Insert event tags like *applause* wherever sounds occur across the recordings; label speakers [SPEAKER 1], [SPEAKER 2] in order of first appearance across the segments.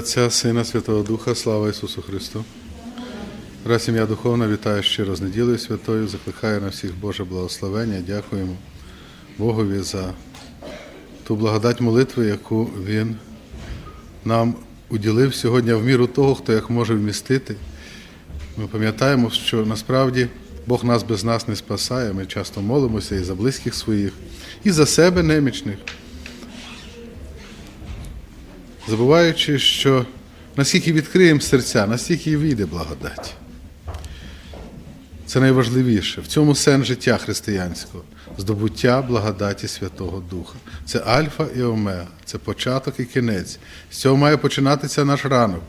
[SPEAKER 1] Отця, Сина, Святого Духа, слава Ісусу Христу. Раз ім'я Духовна вітаю щиро з неділею святою, закликаю на всіх Боже благословення. Дякуємо Богові за ту благодать молитви, яку Він нам уділив сьогодні в міру того, хто як може вмістити. Ми пам'ятаємо, що насправді Бог нас без нас не спасає. Ми часто молимося і за близьких своїх, і за себе немічних. Забуваючи, що наскільки відкриємо серця, настільки і війде благодать. Це найважливіше в цьому сенс життя християнського здобуття благодаті Святого Духа. Це Альфа і Омега, це початок і кінець. З цього має починатися наш ранок,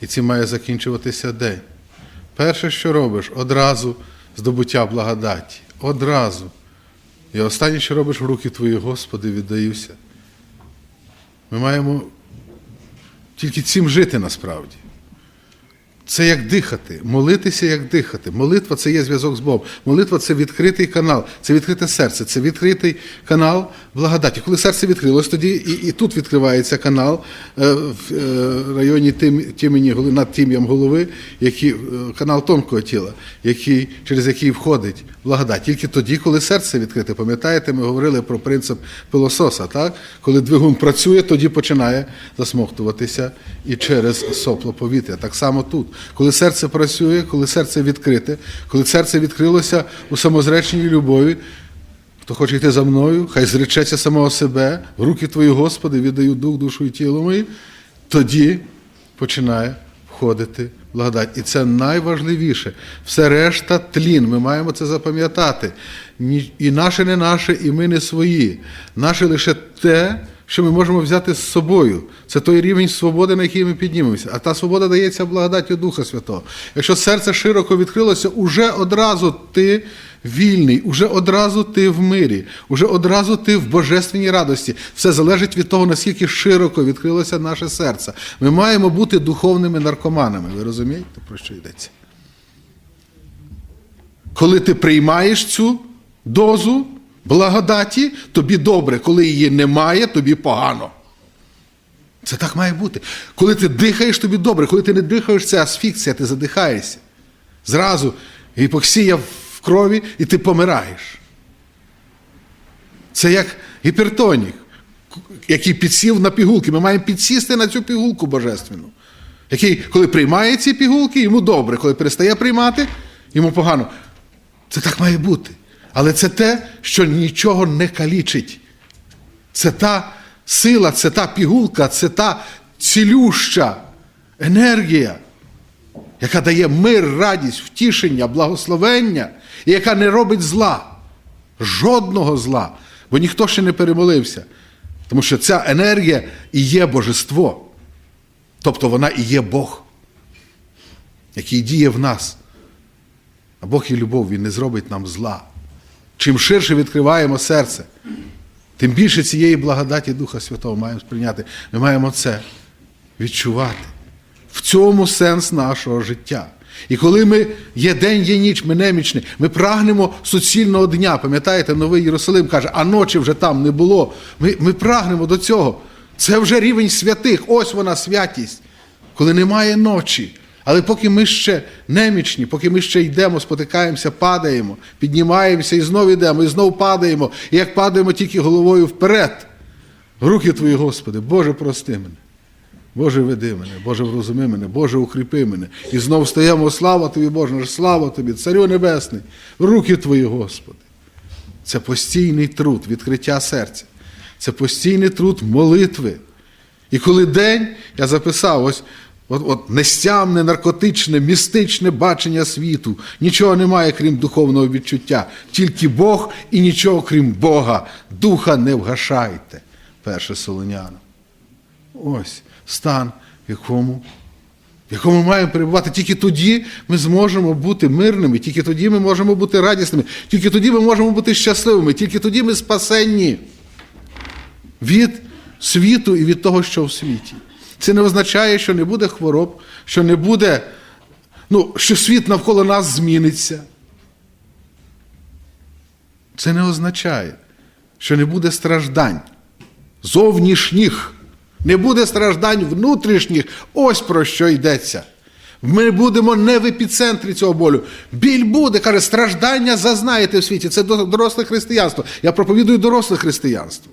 [SPEAKER 1] і цим має закінчуватися день. Перше, що робиш, одразу здобуття благодаті. Одразу. І останнє, що робиш в руки твої, Господи, віддаюся. Ми маємо тільки цим жити насправді. Це як дихати, молитися як дихати. Молитва це є зв'язок з Богом. Молитва це відкритий канал, це відкрите серце, це відкритий канал благодаті. Коли серце відкрилось, тоді і, і тут відкривається канал е, в е, районі тим, тімені, над тім'ям голови, який, е, канал тонкого тіла, який, через який входить благодать. Тільки тоді, коли серце відкрите. Пам'ятаєте, ми говорили про принцип пилососа, так? Коли двигун працює, тоді починає засмоктуватися і через сопло повітря. Так само тут. Коли серце працює, коли серце відкрите, коли серце відкрилося у самозреченій любові, хто хоче йти за мною, хай зречеться самого себе, в руки твої, Господи, віддаю дух, душу і тіло мої, тоді починає входити благодать. І це найважливіше. Все решта тлін. Ми маємо це запам'ятати. І наше не наше, і ми не свої. Наше лише те, що ми можемо взяти з собою. Це той рівень свободи, на який ми піднімемося. А та свобода дається благодаттю Духа Святого. Якщо серце широко відкрилося, уже одразу ти вільний, уже одразу ти в мирі, уже одразу ти в божественній радості. Все залежить від того, наскільки широко відкрилося наше серце. Ми маємо бути духовними наркоманами. Ви розумієте, про що йдеться? Коли ти приймаєш цю дозу благодаті, тобі добре. Коли її немає, тобі погано. Це так має бути. Коли ти дихаєш, тобі добре. Коли ти не дихаєш, це асфікція, ти задихаєшся. Зразу гіпоксія в крові, і ти помираєш. Це як гіпертонік, який підсів на пігулки. Ми маємо підсісти на цю пігулку божественну. Який, коли приймає ці пігулки, йому добре, коли перестає приймати, йому погано. Це так має бути. Але це те, що нічого не калічить. Це та сила, це та пігулка, це та цілюща енергія, яка дає мир, радість, втішення, благословення, і яка не робить зла. Жодного зла. Бо ніхто ще не перемолився. Тому що ця енергія і є божество. Тобто вона і є Бог, який діє в нас. А Бог є любов, Він не зробить нам зла. Чим ширше відкриваємо серце, тим більше цієї благодаті Духа Святого маємо сприйняти. Ми маємо це відчувати. В цьому сенс нашого життя. І коли ми є день, є ніч, ми немічні, ми прагнемо суцільного дня. Пам'ятаєте, Новий Єрусалим каже, а ночі вже там не було. Ми, ми прагнемо до цього. Це вже рівень святих, ось вона святість, коли немає ночі. Але поки ми ще немічні, поки ми ще йдемо, спотикаємося, падаємо, піднімаємося і знову йдемо, і знову падаємо. І як падаємо тільки головою вперед. Руки Твої, Господи, Боже, прости мене. Боже, веди мене, Боже, врозуми мене, Боже, укріпи мене. І знов стаємо, слава Тобі, Боже, слава Тобі, Царю Небесний, руки Твої, Господи. Це постійний труд, відкриття серця. Це постійний труд молитви. І коли день, я записав, ось от, от нестямне, наркотичне, містичне бачення світу. Нічого немає, крім духовного відчуття. Тільки Бог і нічого, крім Бога. Духа не вгашайте. Перше Солоняно. Ось стан, в якому, в якому ми маємо перебувати. Тільки тоді ми зможемо бути мирними, тільки тоді ми можемо бути радісними, тільки тоді ми можемо бути щасливими, тільки тоді ми спасенні від світу і від того, що в світі. Це не означає, що не буде хвороб, що не буде, ну, що світ навколо нас зміниться. Це не означає, що не буде страждань зовнішніх. Не буде страждань внутрішніх. Ось про що йдеться. Ми будемо не в епіцентрі цього болю. Біль буде, каже, страждання зазнаєте в світі. Це доросле християнство. Я проповідую доросле християнство.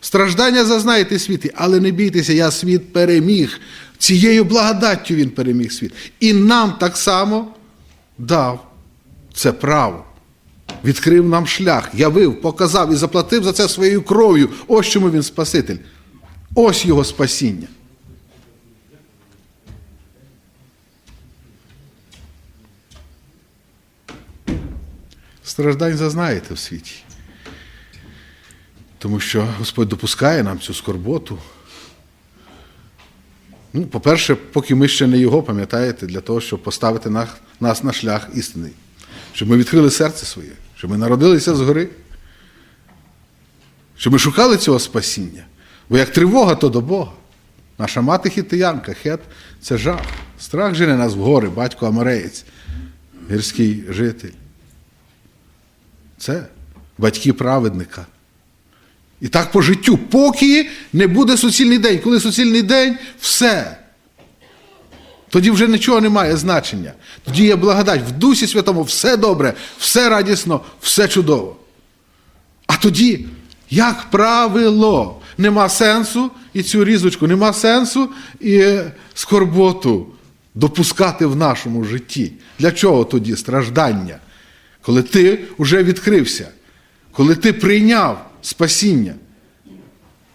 [SPEAKER 1] Страждання зазнаєте в світі, але не бійтеся, я світ переміг. Цією благодаттю він переміг світ. І нам так само дав це право. Відкрив нам шлях, явив, показав і заплатив за це своєю кров'ю. Ось чому він Спаситель. Ось його спасіння. Страждань зазнаєте в світі. Тому що Господь допускає нам цю скорботу. Ну, по-перше, поки ми ще не його пам'ятаєте, для того, щоб поставити на- нас на шлях істинний, щоб ми відкрили серце своє, щоб ми народилися згори, щоб ми шукали цього спасіння. Бо як тривога, то до Бога. Наша мати хітиянка, хет це жах. Страх жене нас в гори, батько Амареєць, гірський житель. Це батьки праведника. І так по життю, поки не буде суцільний день. Коли суцільний день, все. Тоді вже нічого не має значення. Тоді є благодать. В Дусі Святому все добре, все радісно, все чудово. А тоді, як правило, нема сенсу і цю різочку, нема сенсу і скорботу допускати в нашому житті. Для чого тоді страждання? Коли ти вже відкрився, коли ти прийняв спасіння,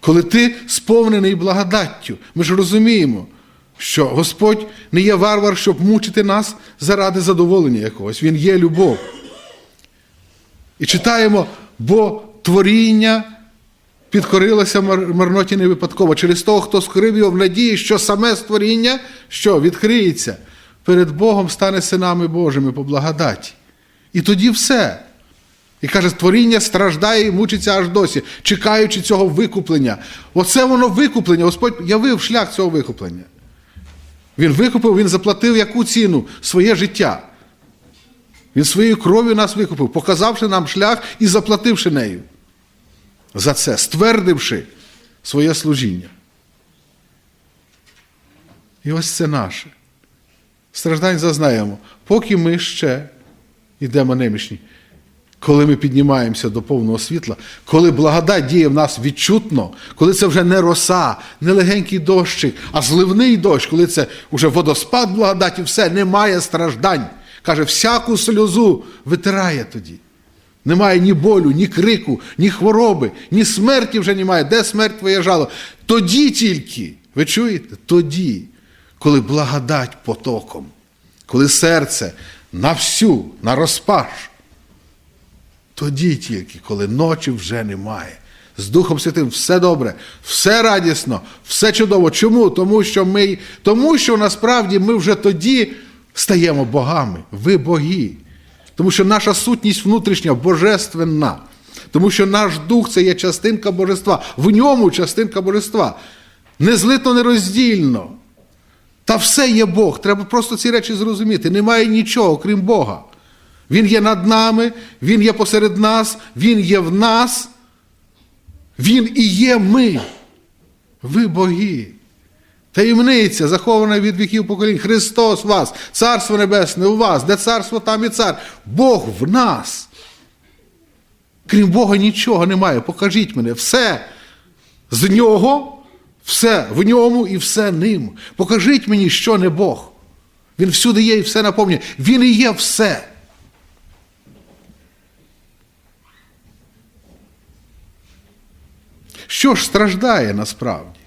[SPEAKER 1] коли ти сповнений благодаттю, ми ж розуміємо, що Господь не є варвар, щоб мучити нас заради задоволення якогось. Він є любов. І читаємо, бо творіння підкорилося марноті не випадково. Через того, хто скорив його в надії, що саме створіння що відкриється, перед Богом стане синами Божими по благодаті. І тоді все. І каже, творіння страждає і мучиться аж досі, чекаючи цього викуплення. Оце воно викуплення. Господь явив шлях цього викуплення. Він викупив, він заплатив яку ціну? Своє життя. Він своєю кров'ю нас викупив, показавши нам шлях і заплативши нею. За це, ствердивши своє служіння. І ось це наше. Страждань зазнаємо, поки ми ще йдемо немічні. Коли ми піднімаємося до повного світла, коли благодать діє в нас відчутно, коли це вже не роса, не легенький дощик, а зливний дощ, коли це вже водоспад благодаті, все, немає страждань. Каже, всяку сльозу витирає тоді. Немає ні болю, ні крику, ні хвороби, ні смерті вже немає. Де смерть твоє жало? Тоді тільки, ви чуєте? Тоді, коли благодать потоком, коли серце на всю, на розпаш. Тоді тільки, коли ночі вже немає. З Духом Святим все добре, все радісно, все чудово. Чому? Тому що ми, тому що насправді ми вже тоді стаємо богами. Ви боги. Тому що наша сутність внутрішня божественна. Тому що наш дух це є частинка божества. В ньому частинка божества. Незлито нероздільно. Та все є Бог. Треба просто ці речі зрозуміти. Немає нічого, крім Бога. Він є над нами, Він є посеред нас, Він є в нас. Він і є ми. Ви боги. Таємниця, захована від віків поколінь. Христос в вас, Царство Небесне у вас, де царство, там і цар. Бог в нас. Крім Бога нічого немає. Покажіть мене все з нього, все в ньому і все ним. Покажіть мені, що не Бог. Він всюди є і все наповнює. Він і є все. Що ж страждає насправді?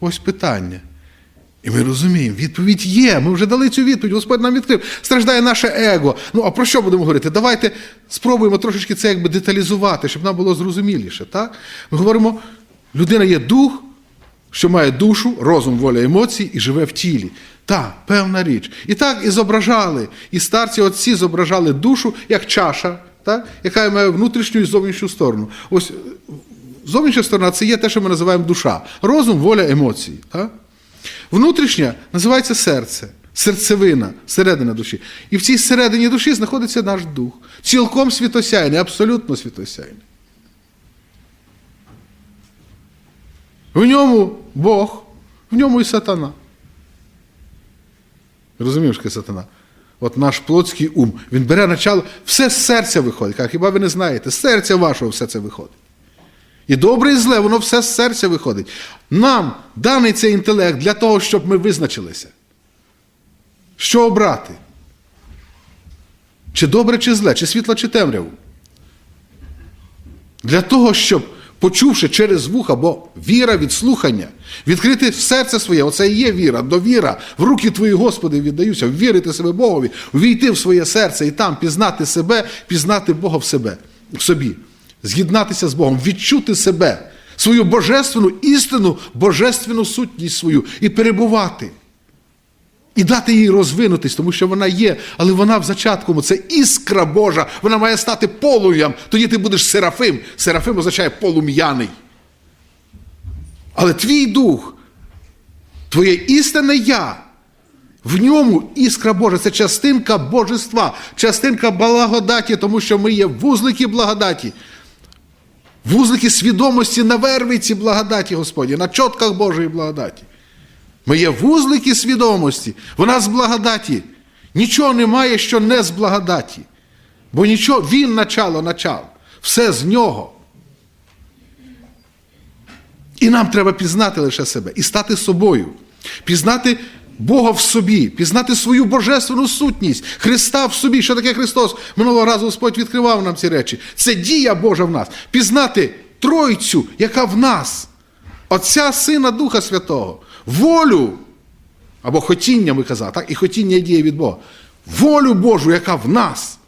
[SPEAKER 1] Ось питання. І ми розуміємо, відповідь є. Ми вже дали цю відповідь, Господь нам відкрив. Страждає наше его. Ну, а про що будемо говорити? Давайте спробуємо трошечки це якби деталізувати, щоб нам було зрозуміліше. Так? Ми говоримо, людина є дух, що має душу, розум, воля, емоції і живе в тілі. Так, певна річ. І так і зображали. І старці отці зображали душу як чаша, так? яка має внутрішню і зовнішню сторону. Ось зовнішня сторона це є те, що ми називаємо душа. Розум, воля, емоції. Так? Внутрішня називається серце, серцевина, середина душі. І в цій середині душі знаходиться наш дух. Цілком світосяйний, абсолютно світосяйний. В ньому Бог, в ньому і сатана. Розумієш, яке сатана? От наш плотський ум, він бере начало, все з серця виходить. Хіба ви не знаєте? З серця вашого все це виходить. І добре і зле, воно все з серця виходить. Нам даний цей інтелект для того, щоб ми визначилися. Що обрати? Чи добре, чи зле, чи світло, чи темряву? Для того, щоб, почувши через вуха, бо віра від слухання, відкрити серце своє, оце і є віра, довіра, в руки твої, Господи, віддаюся, ввірити себе Богові, ввійти в своє серце і там пізнати себе, пізнати Бога в себе, в собі, з'єднатися з Богом, відчути себе, свою божественну істину, божественну сутність свою і перебувати. І дати їй розвинутись, тому що вона є, але вона в зачатку, це іскра Божа, вона має стати полум'ям. Тоді ти будеш серафим. Серафим означає полум'яний. Але твій дух, твоє істинне я, в ньому іскра Божа, це частинка божества, частинка благодаті, тому що ми є вузлики благодаті. Вузлики свідомості на вервиці благодаті Господі, на чотках Божої благодаті. Ми є вузлики свідомості, вона з благодаті. Нічого немає, що не з благодаті. Бо нічого, він начало начав. Все з нього. І нам треба пізнати лише себе і стати собою, пізнати Бога в собі, пізнати свою божественну сутність, Христа в собі. Що таке Христос? Минулого разу Господь відкривав нам ці речі. Це дія Божа в нас. Пізнати Тройцю, яка в нас, Отця Сина Духа Святого, волю або хотіння, ми казали, так? і хотіння і діє від Бога. Волю Божу, яка в нас,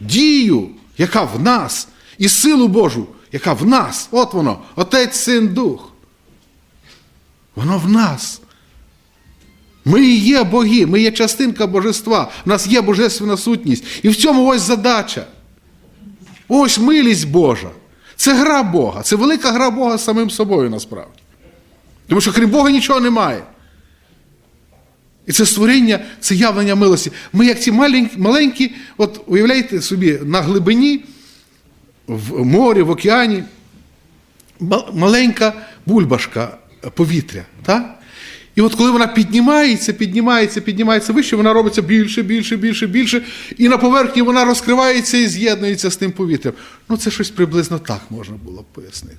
[SPEAKER 1] дію, яка в нас, і силу Божу, яка в нас. От воно, Отець, Син, Дух. Воно в нас. Ми і є боги, ми є частинка божества, в нас є божественна сутність. І в цьому ось задача. Ось милість Божа. Це гра Бога, це велика гра Бога з самим собою насправді. Тому що крім Бога нічого немає. І це створіння, це явлення милості. Ми, як ці маленькі, маленькі, от уявляєте собі, на глибині, в морі, в океані, маленька бульбашка повітря. Так? І от коли вона піднімається, піднімається, піднімається вище, вона робиться більше, більше, більше, більше, і на поверхні вона розкривається і з'єднується з тим повітрям. Ну, це щось приблизно так можна було б пояснити.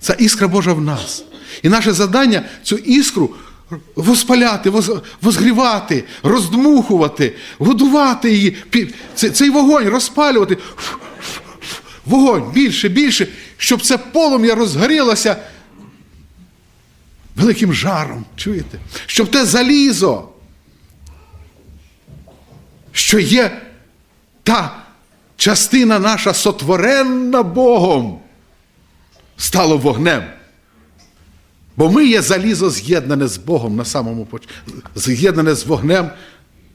[SPEAKER 1] Ця іскра Божа в нас. І наше завдання цю іскру воспаляти, возгрівати, роздмухувати, годувати її, цей- вогонь розпалювати. Вогонь більше, більше, щоб це полум'я розгорілося великим жаром. Чуєте? Щоб те залізо, що є та частина наша сотворенна Богом, стало вогнем. Бо ми є залізо з'єднане з Богом на самому поч- з'єднане з вогнем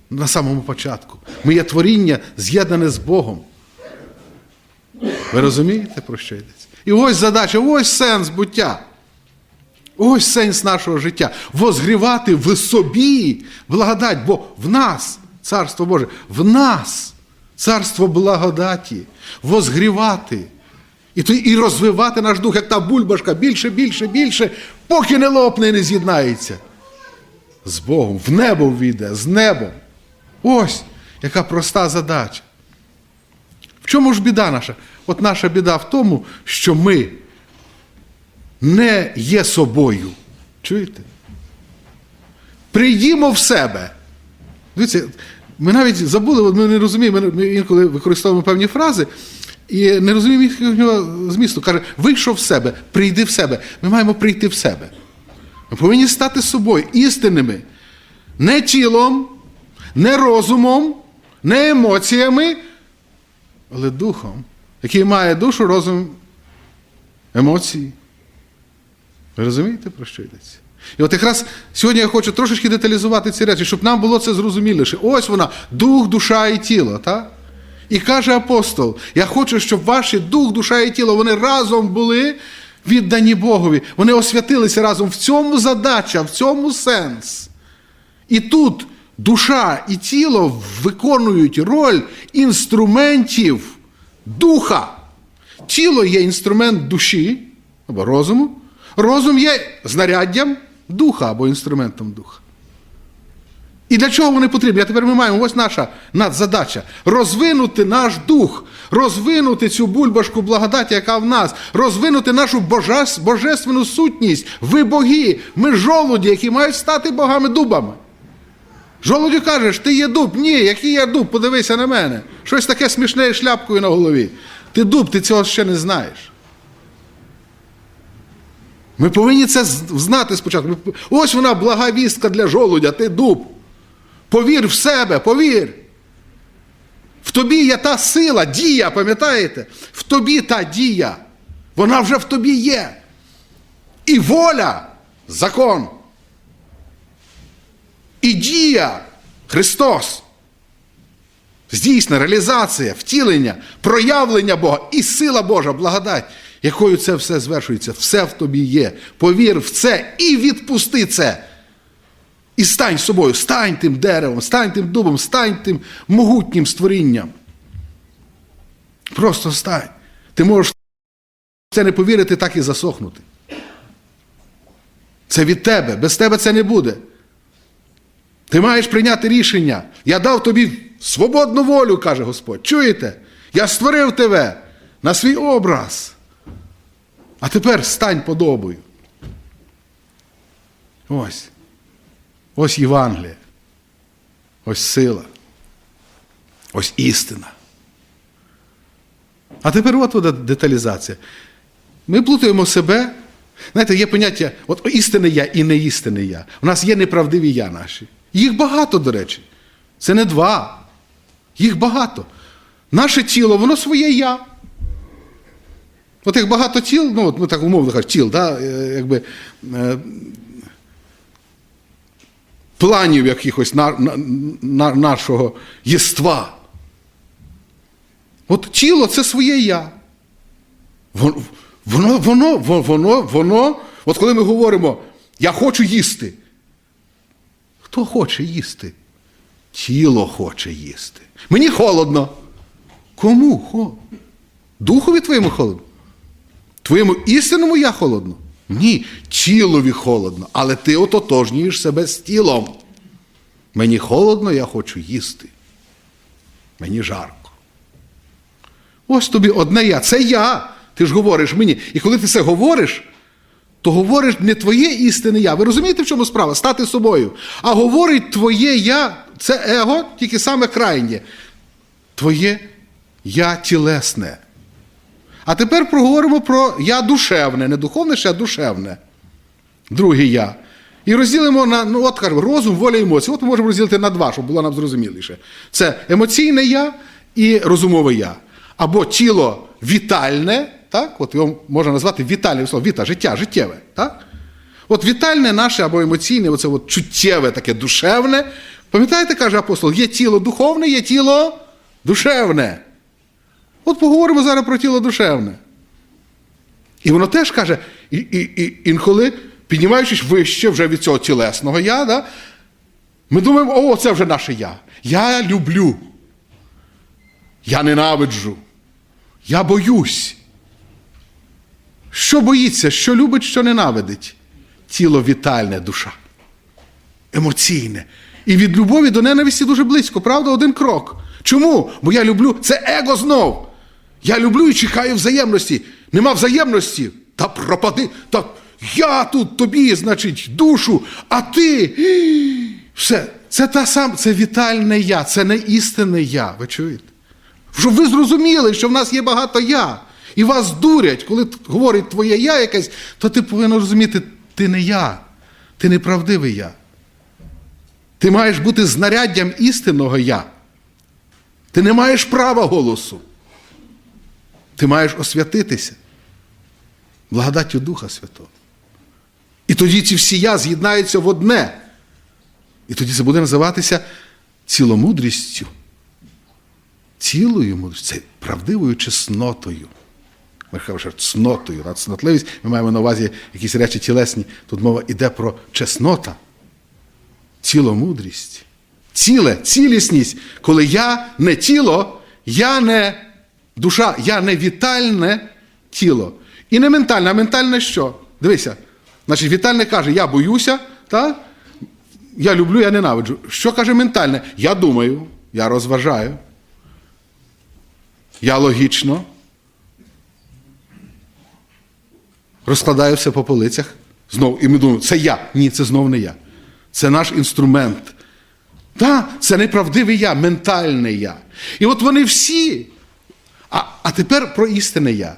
[SPEAKER 1] на самому початку. Ми є творіння з'єднане з Богом. Ви розумієте, про що йдеться? І ось задача, ось сенс буття. Ось сенс нашого життя. Возгрівати в собі благодать, бо в нас, Царство Боже, в нас царство благодаті, возгрівати. І, і розвивати наш дух, як та бульбашка, більше, більше, більше, поки не лопне і не з'єднається. З Богом, в небо війде, з небом. Ось яка проста задача. В чому ж біда наша? От наша біда в тому, що ми не є собою. Чуєте? Прийдімо в себе. Дивіться, ми навіть забули, ми не розуміємо, ми- інколи використовуємо певні фрази і не розуміємо їхнього змісту. Каже, вийшов в себе, прийди в себе. Ми маємо прийти в себе. Ми повинні стати собою істинними. Не тілом, не розумом, не емоціями, але духом, який має душу, розум, емоції. Ви розумієте, про що йдеться? І от якраз сьогодні я хочу трошечки деталізувати ці речі, щоб нам було це зрозуміліше. Ось вона, дух, душа і тіло. Так? І каже апостол: я хочу, щоб ваші дух, душа і тіло вони разом були віддані Богові. Вони освятилися разом. В цьому задача, в цьому сенс. І тут душа і тіло виконують роль інструментів духа. Тіло є інструмент душі або розуму, Розум є знаряддям духа або інструментом духа. І для чого вони потрібні? А тепер ми маємо ось наша надзадача розвинути наш дух, розвинути цю бульбашку благодаті, яка в нас, розвинути нашу божес- божественну сутність. Ви боги, ми жолуді, які мають стати богами дубами. Жолудю кажеш, ти є дуб. Ні, який я дуб, подивися на мене. Щось таке смішне шляпкою на голові. Ти дуб, ти цього ще не знаєш. Ми повинні це знати спочатку. Ось вона блага вістка для жолудя, ти дуб. Повір в себе, повір. В тобі є та сила, дія, пам'ятаєте? В тобі та дія. Вона вже в тобі є. І воля закон. І дія Христос. Здійсна реалізація, втілення, проявлення Бога і сила Божа, благодать, якою це все звершується, все в тобі є. Повір в це і відпусти це. І стань собою, стань тим деревом, стань тим дубом, стань тим могутнім створінням. Просто стань. Ти можеш це не повірити, так і засохнути. Це від тебе, без тебе це не буде. Ти маєш прийняти рішення. Я дав тобі свободну волю, каже Господь. Чуєте? Я створив тебе на свій образ. А тепер стань подобою. Ось. Ось Євангеліє. Ось сила. Ось істина. А тепер от вона деталізація. Ми плутаємо себе. Знаєте, є поняття от істинне я і не неістинне я. У нас є неправдиві я наші. Їх багато, до речі. Це не два. Їх багато. Наше тіло, воно своє я. От як багато тіл, ну, от так умовно кажемо, тіл, да, е, якби, е, планів якихось на, на, на, нашого єства. От тіло це своє я. Воно, воно, воно, воно, воно, от коли ми говоримо, я хочу їсти. Хто хоче їсти? Тіло хоче їсти. Мені холодно. Кому? Духові твоєму холодно? Твоєму істинному я холодно? Ні, тілові холодно, але ти ототожнюєш себе з тілом. Мені холодно, я хочу їсти. Мені жарко. Ось тобі одне я. Це я. Ти ж говориш мені. І коли ти це говориш, то говориш не твоє істинне я. Ви розумієте, в чому справа? Стати собою. А говорить твоє я, це его, тільки саме крайнє. Твоє я тілесне. А тепер проговоримо про я душевне, не духовне, ще душевне. Друге я. І розділимо на, ну от кажемо, розум, воля і емоції. От ми можемо розділити на два, щоб було нам зрозуміліше. Це емоційне я і розумове я. Або тіло вітальне, так? От його можна назвати вітальне слово, віта, життя, життєве. Так? От вітальне наше або емоційне, оце от чуттєве, таке душевне. Пам'ятаєте, каже апостол, є тіло духовне, є тіло душевне. От поговоримо зараз про тіло душевне. І воно теж каже, і, і, і, інколи, піднімаючись вище вже від цього тілесного я, да, ми думаємо, о, це вже наше я. Я люблю. Я ненавиджу. Я боюсь. Що боїться, що любить, що ненавидить? Тіло вітальне, душа. Емоційне. І від любові до ненависті дуже близько, правда, один крок. Чому? Бо я люблю, це его знов. Я люблю і чекаю взаємності. Нема взаємності. Та пропади. Та я тут тобі, значить, душу, а ти. Все. Це та сам, це вітальне я, це не істинне я. Ви чуєте? Щоб ви зрозуміли, що в нас є багато я. І вас дурять, коли говорить твоє я якесь, то ти повинен розуміти, ти не я, ти не правдивий я. Ти маєш бути знаряддям істинного я. Ти не маєш права голосу. Ти маєш освятитися благодаттю Духа Святого. І тоді ці всі я з'єднаються в одне. І тоді це буде називатися ціломудрістю. Цілою мудрістю, це правдивою чеснотою. Кажемо, цнотою, а цнотливість, ми маємо на увазі якісь речі тілесні. Тут мова йде про чеснота, ціломудрість. Ціле, цілісність, коли я не тіло, я не душа, я не вітальне тіло. І не ментальне, а ментальне що? Дивися. Значить, вітальне каже, я боюся, та? я люблю, я ненавиджу. Що каже ментальне? Я думаю, я розважаю. Я логічно. Розкладаю все по полицях. Знову, і ми думаємо, це я. Ні, це знов не я. Це наш інструмент. Так, це неправдиве я, ментальне я. І от вони всі. А, а тепер про істинне я.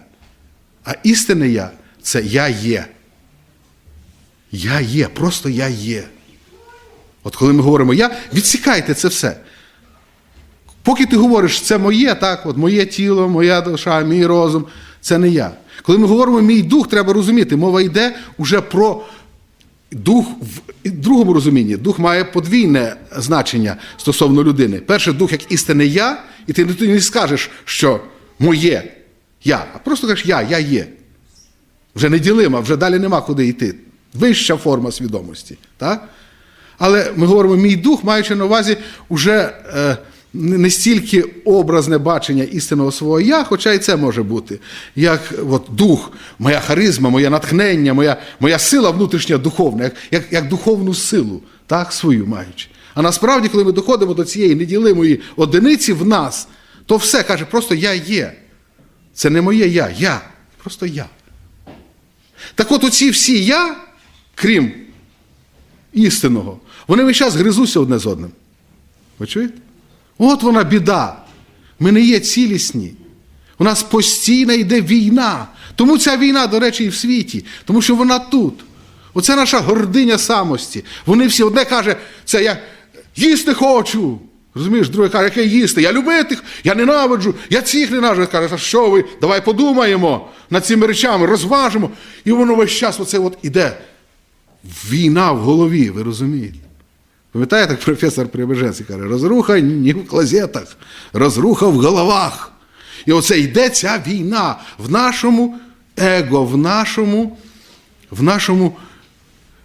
[SPEAKER 1] А істинне я це я є. Я є, просто я є. От коли ми говоримо я, відсікайте це все. Поки ти говориш, це моє, так, от моє тіло, моя душа, мій розум, це не я. Коли ми говоримо мій дух, треба розуміти, мова йде уже про дух в другому розумінні. Дух має подвійне значення стосовно людини. Перше, дух як істинне я, і ти, не скажеш, що моє я, а просто кажеш я, я є. Вже неділима, вже далі нема куди йти. Вища форма свідомості. Так? Але ми говоримо, мій дух, маючи на увазі уже е, не стільки образне бачення істинного свого я, хоча і це може бути. Як от, дух, моя харизма, моє натхнення, моя, моя сила внутрішня духовна, як, як, як духовну силу, так, свою маючи. А насправді, коли ми доходимо до цієї неділимої одиниці в нас, то все каже, просто я є. Це не моє я, я, просто я. Так от оці всі я, крім істинного, вони весь час гризуться одне з одним. Ви чуєте? От вона біда. Ми не є цілісні. У нас постійно йде війна. Тому ця війна, до речі, і в світі, тому що вона тут. Оце наша гординя самості. Вони всі одне каже, це я їсти хочу. Розумієш, друге каже, яке їсти? Я любити, я ненавиджу, я цих ненавиджу. Каже, а що ви? Давай подумаємо над цими речами, розважимо. І воно весь час оце от іде. Війна в голові, ви розумієте? Пам'ятаєте, як професор Прибеженський каже, розруха не в клозетах, розруха в головах. І оце йде ця війна в нашому его, в нашому, в нашому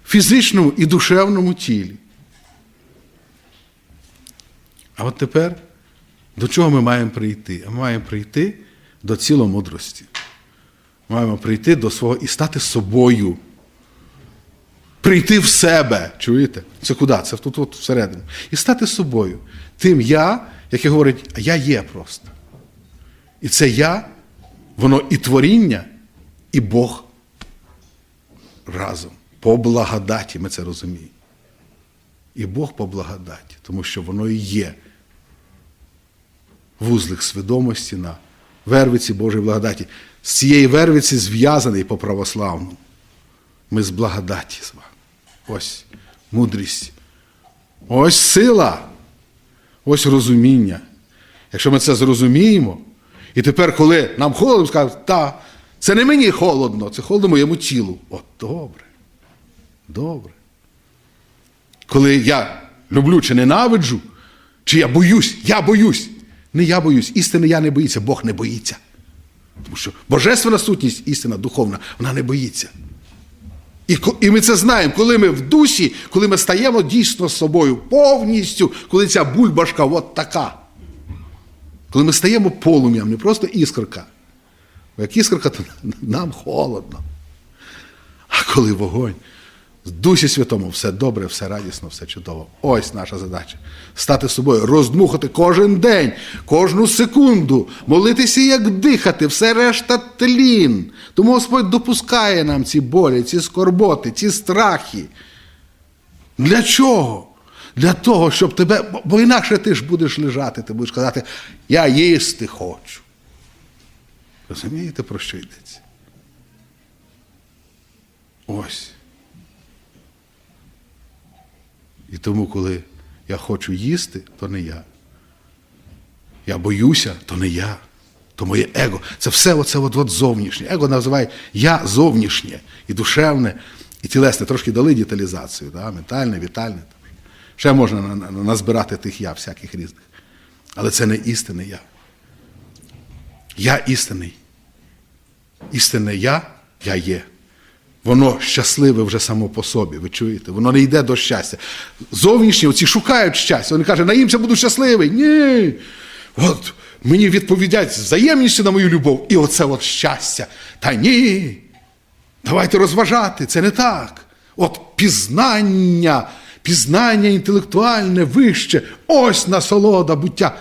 [SPEAKER 1] фізичному і душевному тілі. А от тепер до чого ми маємо прийти? А ми маємо прийти до ціломудрості. Маємо прийти до свого і стати собою. Прийти в себе. Чуєте? Це куди? Це тут от всередину. І стати собою. Тим я, яке говорить, я є просто. І це я, воно і творіння, і Бог разом. По благодаті ми це розуміємо. І Бог по благодаті, тому що воно і є вузлик свідомості на вервиці Божої благодаті. З цієї вервиці зв'язаний по православному. Ми з благодаті з вами. Ось мудрість. Ось сила. Ось розуміння. Якщо ми це зрозуміємо, і тепер, коли нам холодно, скажуть, та, це не мені холодно, це холодно моєму тілу. От добре. Добре. Коли я люблю чи ненавиджу, чи я боюсь, я боюсь. Не я боюсь, істини я не боїться, Бог не боїться. Тому що божественна сутність, істина духовна, вона не боїться. І, і ми це знаємо, коли ми в дусі, коли ми стаємо дійсно собою повністю, коли ця бульбашка от така. Коли ми стаємо полум'ям, не просто іскорка. Бо як іскорка, то *laughs* нам холодно. А коли вогонь, Дусі Святому все добре, все радісно, все чудово. Ось наша задача. Стати собою, роздмухати кожен день, кожну секунду, молитися, як дихати, все решта тлін. Тому Господь допускає нам ці болі, ці скорботи, ці страхи. Для чого? Для того, щоб тебе. Бо інакше ти ж будеш лежати, ти будеш казати, я їсти хочу. Розумієте, про що йдеться? Ось. І тому, коли я хочу їсти, то не я. Я боюся, то не я. То моє его. Це все оце от, от зовнішнє. Его називає я зовнішнє, і душевне, і тілесне. Трошки дали деталізацію, да? ментальне, вітальне. Ще можна на- на- назбирати тих я всяких різних. Але це не істинне я. Я істинний. Істинне я, я є. Воно щасливе вже само по собі, ви чуєте? Воно не йде до щастя. Зовнішні оці шукають щастя. Вони кажуть, наїмся буду щасливий. Ні. От мені відповідять взаємністю на мою любов, і оце от щастя. Та ні. Давайте розважати, це не так. От пізнання, пізнання інтелектуальне вище, ось насолода буття.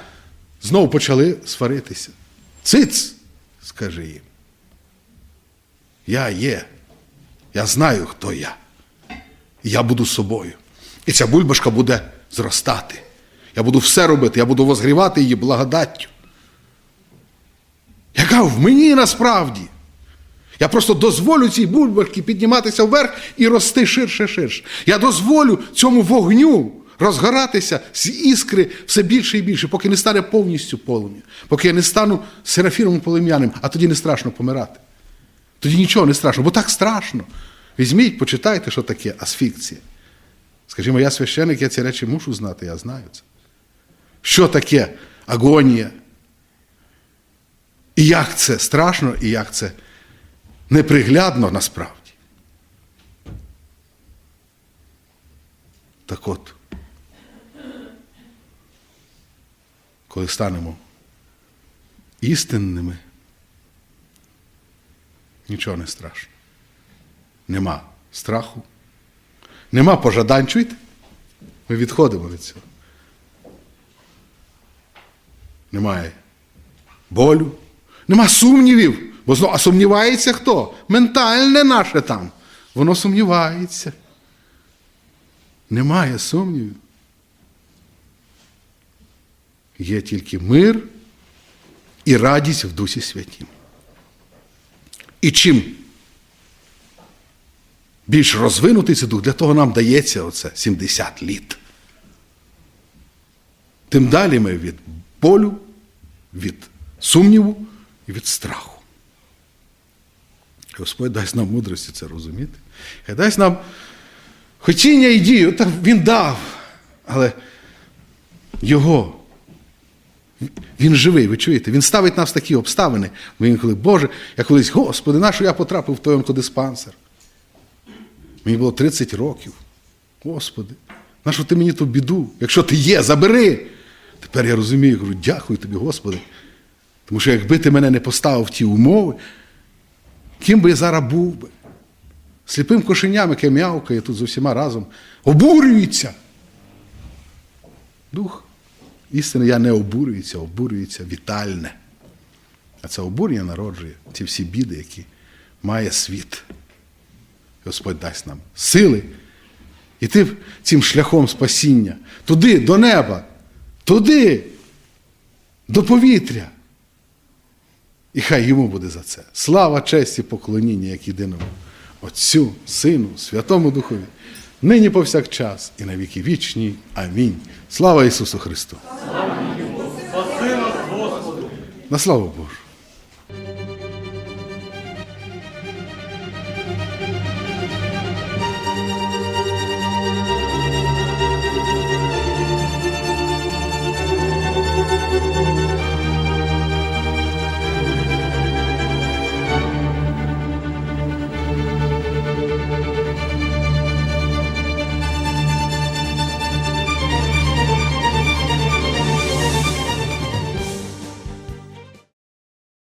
[SPEAKER 1] Знову почали сваритися. Циц, скаже їм. Я є. Я знаю, хто я. Я буду собою. І ця бульбашка буде зростати. Я буду все робити, я буду возгрівати її благодаттю. Яка в мені насправді? Я просто дозволю цій бульбашці підніматися вверх і рости ширше, ширше. Я дозволю цьому вогню розгоратися з іскри все більше і більше, поки не стане повністю полум'я, поки я не стану серафіном полум'яним, а тоді не страшно помирати. Тоді нічого не страшно, бо так страшно. Візьміть, почитайте, що таке асфікція. Скажімо, я священик, я ці речі мушу знати, я знаю це. Що таке агонія? І як це страшно, і як це неприглядно насправді. Так от, коли станемо істинними, нічого не страшно. Нема страху, нема пожадань. Чуєте? Ми відходимо від цього. Немає болю, нема сумнівів. Бо а сумнівається хто? Ментальне наше там. Воно сумнівається. Немає сумнівів. Є тільки мир і радість в Дусі Святім. І чим більш розвинутий цей дух, для того нам дається оце 70 літ. Тим далі ми від болю, від сумніву і від страху. Господь дасть нам мудрості це розуміти. Хай дасть нам хотіння і дію. Так він дав, але його. Він живий, ви чуєте? Він ставить нас в такі обставини. Ми інколи, Боже, я колись, Господи, на що я потрапив в той онкодиспансер? Мені було 30 років. Господи, на що ти мені ту біду? Якщо ти є, забери. Тепер я розумію, кажу, дякую тобі, Господи. Тому що якби ти мене не поставив в ті умови, ким би я зараз був би? Сліпим кошеням, яке м'явкає тут з усіма разом, обурюється. Дух істини я не обурюється, обурюється вітальне. А це обурення народжує ці всі біди, які має світ. Господь дасть нам сили іти цим шляхом спасіння, туди, до неба, туди, до повітря. І хай йому буде за це. Слава, честь і поклоніння, як єдиному Отцю, Сину, Святому Духові, нині повсякчас і на віки вічні. Амінь. Слава Ісусу Христу! На славу Божу!